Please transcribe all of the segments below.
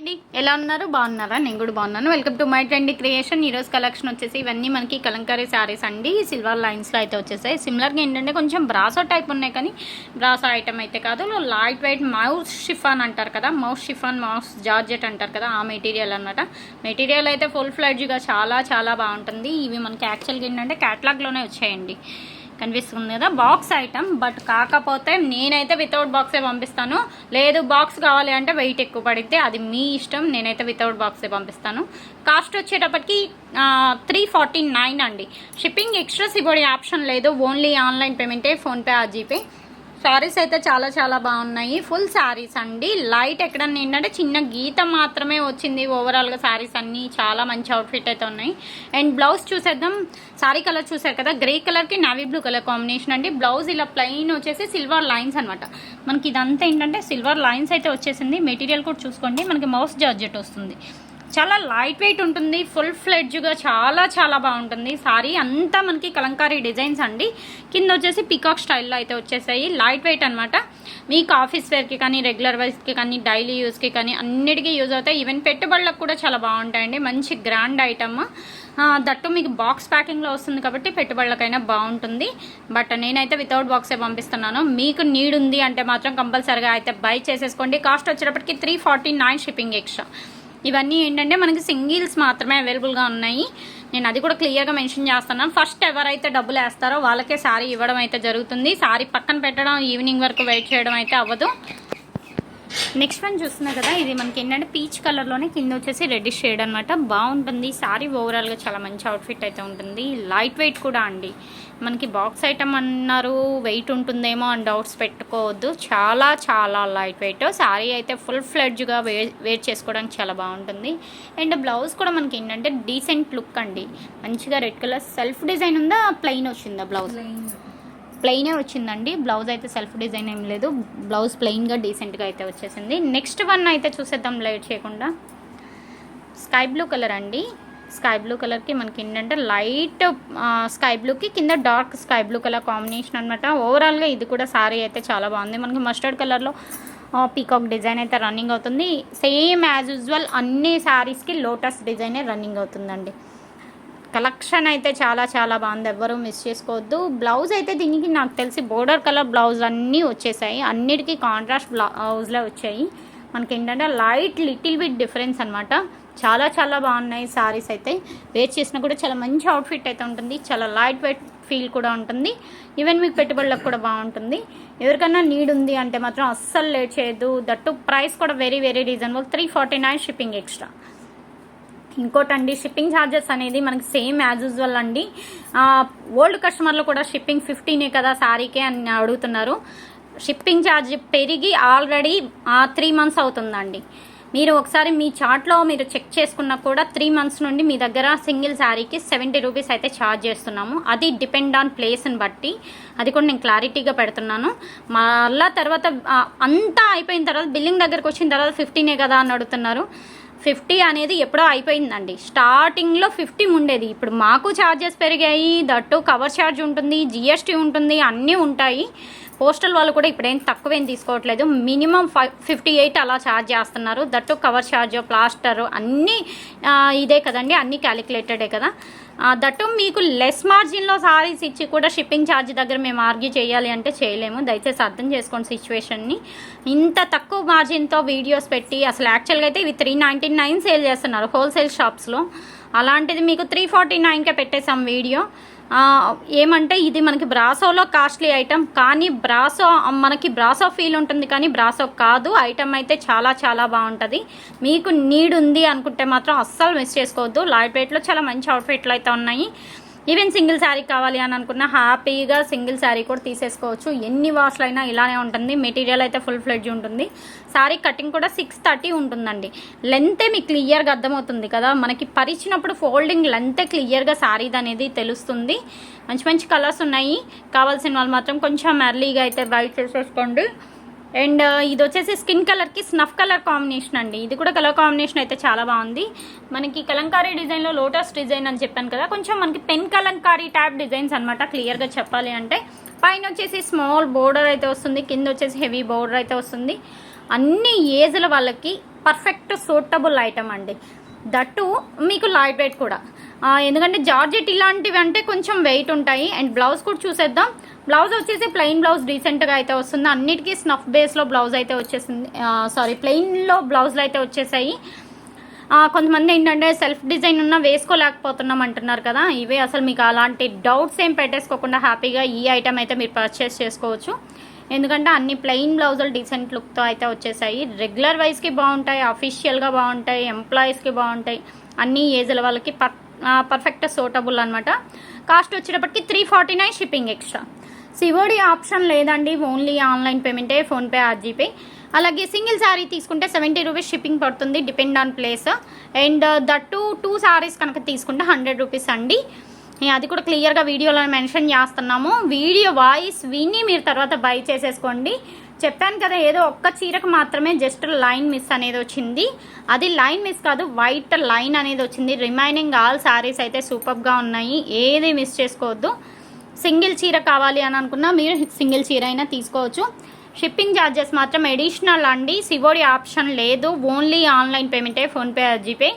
అండి ఎలా ఉన్నారు? బాగున్నారా? నేను కూడా బాగున్నాను. Welcome to my trend creation ఈరోజు కలెక్షన్ వచ్చేసి ఇవన్నీ మనకి కలంకారీ శారీస్ అండి. సిల్వర్ లైన్స్లో అయితే వచ్చేసాయి. సిమిలర్గా ఏంటంటే కొంచెం బ్రాసో టైప్ ఉన్నాయి కానీ బ్రాసో ఐటమ్ అయితే కాదు. లైట్ వెయిట్ మౌస్ షిఫాన్ అంటారు కదా. మౌస్ షిఫాన్ మౌస్ జార్జెట్ అంటారు కదా. ఆ మెటీరియల్ అనమాట మెటీరియల్ అయితే ఫుల్ ఫ్లెడ్జ్గా చాలా చాలా బాగుంటుంది. ఇవి మనకి యాక్చువల్గా ఏంటంటే క్యాటలాగ్లోనే వచ్చాయండి. కనిపిస్తుంది కదా బాక్స్ ఐటమ్ బట్ కాకపోతే నేనైతే వితౌట్ బాక్సే పంపిస్తాను. లేదు బాక్స్ కావాలి అంటే వెయిట్ ఎక్కువ పడితే అది మీ ఇష్టం నేనైతే వితౌట్ బాక్సే పంపిస్తాను. కాస్ట్ వచ్చేటప్పటికి త్రీ ఫార్టీ నైన్ అండి. షిప్పింగ్ ఎక్స్ట్రా సిబోడి ఆప్షన్ లేదు ఓన్లీ ఆన్లైన్ పేమెంటే ఫోన్పే ఆ జీపే శారీస్ అయితే చాలా చాలా బాగున్నాయి. ఫుల్ శారీస్ అండి. లైట్ ఎక్కడన్నా ఏంటంటే చిన్న గీత మాత్రమే వచ్చింది ఓవరాల్గా శారీస్ అన్నీ. చాలా మంచి అవుట్ఫిట్ అయితే ఉన్నాయి. అండ్ బ్లౌజ్ చూసేద్దాం. శారీ కలర్ చూసారు కదా? గ్రే కలర్కి నావీ బ్లూ కలర్ కాంబినేషన్ అండి. బ్లౌజ్ ఇలా ప్లెయిన్ వచ్చేసి సిల్వర్ లైన్స్ అనమాట మనకి ఇదంతా ఏంటంటే సిల్వర్ లైన్స్ అయితే వచ్చేసింది. మెటీరియల్ కూడా చూసుకోండి. మనకి మౌస్ జార్జెట్ వస్తుంది. చాలా లైట్ వెయిట్ ఉంటుంది ఫుల్ ఫ్లెడ్జ్గా చాలా చాలా బాగుంటుంది. సారీ అంతా మనకి కలంకారీ డిజైన్స్ అండి. కింద వచ్చేసి పికాక్ స్టైల్లో అయితే వచ్చేసాయి. లైట్ వెయిట్ అనమాట మీకు ఆఫీస్ వేర్కి కానీ రెగ్యులర్ వైస్కి కానీ డైలీ యూస్కి కానీ అన్నిటికీ యూజ్ అవుతాయి. ఈవెన్ పెట్టుబడులకు కూడా చాలా బాగుంటాయండి. మంచి గ్రాండ్ ఐటమ్ దట్టు మీకు బాక్స్ ప్యాకింగ్లో వస్తుంది కాబట్టి పెట్టుబడులకైనా బాగుంటుంది. బట్ నేనైతే వితౌట్ బాక్సే పంపిస్తున్నాను. మీకు నీడ్ ఉంది అంటే మాత్రం కంపల్సరిగా అయితే బై చేసేసుకోండి. కాస్ట్ వచ్చేటప్పటికి three forty nine shipping extra ఇవన్నీ ఏంటంటే మనకి సింగిల్స్ మాత్రమే అవైలబుల్గా ఉన్నాయి. నేను అది కూడా క్లియర్గా మెన్షన్ చేస్తున్నాను. ఫస్ట్ ఎవరైతే డబ్బులు వేస్తారో వాళ్ళకే శారీ ఇవ్వడం అయితే జరుగుతుంది. శారీ పక్కన పెట్టడం ఈవినింగ్ వరకు వెయిట్ చేయడం అయితే అవ్వదు. నెక్స్ట్ వన్ చూస్తున్నా కదా ఇది మనకి ఏంటంటే పీచ్ కలర్లోనే కింద వచ్చేసి రెడ్డిష్ షేడ్ అనమాట బాగుంటుంది. శారీ ఓవరాల్గా చాలా మంచి అవుట్ఫిట్ అయితే ఉంటుంది. లైట్ వెయిట్ కూడా అండి. మనకి బాక్స్ ఐటమ్ అన్నారు వెయిట్ ఉంటుందేమో అని డౌట్స్ పెట్టుకోవద్దు. చాలా చాలా లైట్ వెయిట్ శారీ అయితే ఫుల్ ఫ్లెడ్జ్గా వే వేర్ చేసుకోవడానికి చాలా బాగుంటుంది. అండ్ బ్లౌజ్ కూడా మనకి ఏంటంటే డీసెంట్ లుక్ అండి. మంచిగా రెడ్ కలర్ సెల్ఫ్ డిజైన్ ఉందా? ప్లెయిన్ వచ్చిందా బ్లౌజ్ ప్లెయినే వచ్చిందండి. బ్లౌజ్ అయితే సెల్ఫ్ డిజైన్ ఏం లేదు. బ్లౌజ్ ప్లెయిన్గా డీసెంట్గా అయితే వచ్చేసింది. నెక్స్ట్ వన్ అయితే చూసేద్దాం లేట్ చేయకుండా. స్కై బ్లూ కలర్ అండి. స్కై బ్లూ కలర్కి మనకి ఏంటంటే లైట్ స్కై బ్లూకి కింద dark sky blue colour combination అనమాట ఓవరాల్గా ఇది కూడా సారీ అయితే చాలా బాగుంది. మనకి మస్టర్డ్ కలర్లో పీకాక్ డిజైన్ అయితే రన్నింగ్ అవుతుంది. సేమ్ యాజ్ యూజువల్ అన్ని శారీస్కి లోటస్ డిజైనే రన్నింగ్ అవుతుందండి. కలెక్షన్ అయితే చాలా చాలా బాగుంది. ఎవ్వరూ మిస్ చేసుకోవద్దు. బ్లౌజ్ అయితే దీనికి నాకు తెలిసి బోర్డర్ కలర్ బ్లౌజ్ అన్నీ వచ్చేసాయి. అన్నిటికీ కాంట్రాస్ట్ బ్లౌజ్లే వచ్చాయి. మనకి ఏంటంటే లైట్ లిటిల్ బిట్ డిఫరెన్స్ అనమాట చాలా చాలా బాగున్నాయి సారీస్ అయితే. వేర్ చేసినా కూడా చాలా మంచి అవుట్ఫిట్ అయితే ఉంటుంది. చాలా లైట్ వెయిట్ ఫీల్ కూడా ఉంటుంది. ఈవెన్ మీకు పెట్టుబడులకు కూడా బాగుంటుంది. ఎవరికైనా నీడ్ ఉంది అంటే మాత్రం అస్సలు లేట్ చేయదు దట్టు ప్రైస్ కూడా very very reasonable three forty nine shipping extra ఇంకోటండి షిప్పింగ్ ఛార్జెస్ అనేది మనకి సేమ్ యాజ్ యూజువల్ అండి. ఓల్డ్ కస్టమర్లు కూడా షిప్పింగ్ ఫిఫ్టీనే కదా శారీకే అని అడుగుతున్నారు. షిప్పింగ్ ఛార్జ్ పెరిగి ఆల్రెడీ త్రీ మంత్స్ అవుతుందండి. మీరు ఒకసారి మీ చార్ట్లో మీరు చెక్ చేసుకున్నా కూడా త్రీ మంత్స్ నుండి మీ దగ్గర సింగిల్ శారీకి సెవెంటీ రూపీస్ అయితే ఛార్జ్ చేస్తున్నాము. అది డిపెండ్ ఆన్ ప్లేస్ని బట్టి. అది కూడా నేను క్లారిటీగా పెడుతున్నాను. మళ్ళా తర్వాత అంతా అయిపోయిన తర్వాత బిల్లింగ్ దగ్గరకు వచ్చిన తర్వాత ఫిఫ్టీనే కదా అని అడుగుతున్నారు. ఫిఫ్టీ అనేది ఎప్పుడో అయిపోయిందండి. స్టార్టింగ్లో ఫిఫ్టీ ఉండేది ఇప్పుడు మాకు ఛార్జెస్ పెరిగాయి. దట్టు కవర్ ఛార్జ్ ఉంటుంది జిఎస్టీ ఉంటుంది అన్నీ ఉంటాయి. పోస్టల్ వాళ్ళు కూడా ఇప్పుడేం తక్కువేం తీసుకోవట్లేదు. మినిమం ఫైవ్ ఫిఫ్టీ ఎయిట్ అలా ఛార్జ్ చేస్తున్నారు. దట్టు కవర్ ఛార్జ్ ప్లాస్టర్ అన్నీ ఇదే కదండి. అన్నీ క్యాలిక్యులేటెడే కదా. దట్టు మీకు లెస్ మార్జిన్లో సారీస్ ఇచ్చి కూడా షిప్పింగ్ ఛార్జ్ దగ్గర మేము ఆర్గ్యూ చేయాలి అంటే చేయలేము. దయచేసి అర్థం చేసుకోండి సిచ్యువేషన్ని. ఇంత తక్కువ మార్జిన్తో వీడియోస్ పెట్టి అసలు యాక్చువల్గా అయితే ఇవి త్రీ నైంటీ నైన్ సేల్ చేస్తున్నారు హోల్సేల్ షాప్స్లో. అలాంటిది మీకు త్రీ ఫార్టీ నైన్కే పెట్టేసాం వీడియో. ఏమంటే ఇది మనకి బ్రాసోలో కాస్ట్లీ ఐటమ్ కానీ బ్రాసో మనకి బ్రాసో ఫీల్ ఉంటుంది కానీ బ్రాసో కాదు. ఐటమ్ అయితే చాలా చాలా బాగుంటుంది. మీకు నీడ్ ఉంది అనుకుంటే మాత్రం అస్సలు మిస్ చేసుకోవద్దు. లైట్ వెయిట్లో చాలా మంచి అవుట్ఫిట్లు అయితే ఉన్నాయి. ఈవెన్ సింగిల్ శారీ కావాలి అని అనుకున్న హ్యాపీగా సింగిల్ శారీ కూడా తీసేసుకోవచ్చు. ఎన్ని వాష్లు అయినా ఇలానే ఉంటుంది. మెటీరియల్ అయితే ఫుల్ ఫ్లెడ్జ్ ఉంటుంది. శారీ కటింగ్ కూడా సిక్స్ థర్టీ ఉంటుందండి. లెంతే మీకు క్లియర్గా అర్థమవుతుంది కదా? మనకి పరిచినప్పుడు ఫోల్డింగ్ లెంతే క్లియర్గా శారీది అనేది తెలుస్తుంది. మంచి మంచి కలర్స్ ఉన్నాయి. కావాల్సిన వాళ్ళు మాత్రం కొంచెం ఎర్లీగా అయితే బై చేసేసుకోండి అండ్ ఇది వచ్చేసి స్కిన్ కలర్కి స్నఫ్ కలర్ కాంబినేషన్ అండి. ఇది కూడా కలర్ కాంబినేషన్ అయితే చాలా బాగుంది. మనకి కలంకారీ డిజైన్లో లోటస్ డిజైన్ అని చెప్పాను కదా కొంచెం మనకి పెన్ కలంకారీ టైప్ డిజైన్స్ అనమాట క్లియర్గా చెప్పాలి అంటే. పైన వచ్చేసి స్మాల్ బోర్డర్ అయితే వస్తుంది కింద వచ్చేసి హెవీ బోర్డర్ అయితే వస్తుంది. అన్ని ఏజ్ల వాళ్ళకి పర్ఫెక్ట్ సూటబుల్ ఐటమ్ అండి. దట్టు మీకు లైట్ వెయిట్ కూడా. ఎందుకంటే జార్జెట్ ఇలాంటివి అంటే కొంచెం వెయిట్ ఉంటాయి. అండ్ బ్లౌజ్ కూడా చూసేద్దాం. బ్లౌజ్ వచ్చేసి ప్లెయిన్ బ్లౌజ్ డీసెంట్గా అయితే వస్తుంది. అన్నిటికీ స్నఫ్ బేస్లో బ్లౌజ్ అయితే వచ్చేసింది. సారీ ప్లెయిన్లో బ్లౌజ్లు అయితే వచ్చేసాయి. కొంతమంది ఏంటంటే సెల్ఫ్ డిజైన్ ఉన్న వేసుకోలేకపోతున్నాం అంటున్నారు కదా. ఇవే అసలు మీకు అలాంటి డౌట్స్ ఏం పెట్టేసుకోకుండా హ్యాపీగా ఈ ఐటమ్ అయితే మీరు పర్చేస్ చేసుకోవచ్చు. ఎందుకంటే అన్ని ప్లెయిన్ బ్లౌజులు డీసెంట్ లుక్తో అయితే వచ్చేసాయి. రెగ్యులర్ వైజ్కి బాగుంటాయి అఫీషియల్గా బాగుంటాయి ఎంప్లాయీస్కి బాగుంటాయి. అన్ని ఏజ్ల వాళ్ళకి పర్ పర్ఫెక్ట్ సూటబుల్ అనమాట కాస్ట్ వచ్చేటప్పటికి three forty nine shipping extra COD option లేదండి ఓన్లీ ఆన్లైన్ పేమెంటే ఫోన్పే ఆర్ జీపే అలాగే సింగిల్ శారీ తీసుకుంటే సెవెంటీ రూపీస్ షిప్పింగ్ పడుతుంది depend on place and that two saris కనుక తీసుకుంటే హండ్రెడ్ రూపీస్ అండి. అది కూడా క్లియర్గా వీడియోలో మెన్షన్ చేస్తున్నాము. వీడియో వాయిస్ విని మీరు తర్వాత బై చేసేసుకోండి. చెప్పాను కదా ఏదో ఒక్క చీరకు మాత్రమే జస్ట్ లైన్ మిస్ అనేది వచ్చింది. అది లైన్ మిస్ కాదు వైట్ లైన్ అనేది వచ్చింది. రిమైనింగ్ ఆల్ శారీస్ అయితే సూపర్గా ఉన్నాయి. ఏది మిస్ చేసుకోవద్దు. సింగిల్ చీర కావాలి అని అనుకున్నా మీరు సింగిల్ చీర అయినా తీసుకోవచ్చు. షిప్పింగ్ ఛార్జెస్ మాత్రం ఎడిషనల్ అండి. సివోడి ఆప్షన్ లేదు. Only online పేమెంటే PhonePe GPay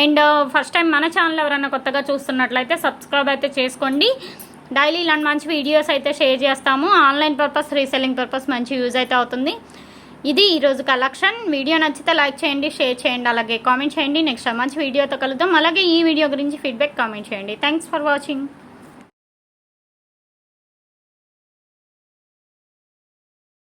and uh, first time మన ఛానల్ ఎవరైనా కొత్తగా చూస్తున్నట్లయితే సబ్స్క్రైబ్ అయితే చేసుకోండి. డైలీ ఇలాంటి మంచి వీడియోస్ అయితే షేర్ చేస్తాము. ఆన్లైన్ పర్పస్ రీసెల్లింగ్ పర్పస్ మంచి యూజ్ అయితే అవుతుంది. ఇది ఈరోజు కలెక్షన్. వీడియో నచ్చితే లైక్ చేయండి షేర్ చేయండి అలాగే కామెంట్ చేయండి. నెక్స్ట్ మంచి వీడియోతో కలుద్దాం. అలాగే ఈ వీడియో గురించి ఫీడ్బ్యాక్ కామెంట్ చేయండి. Thanks for watching.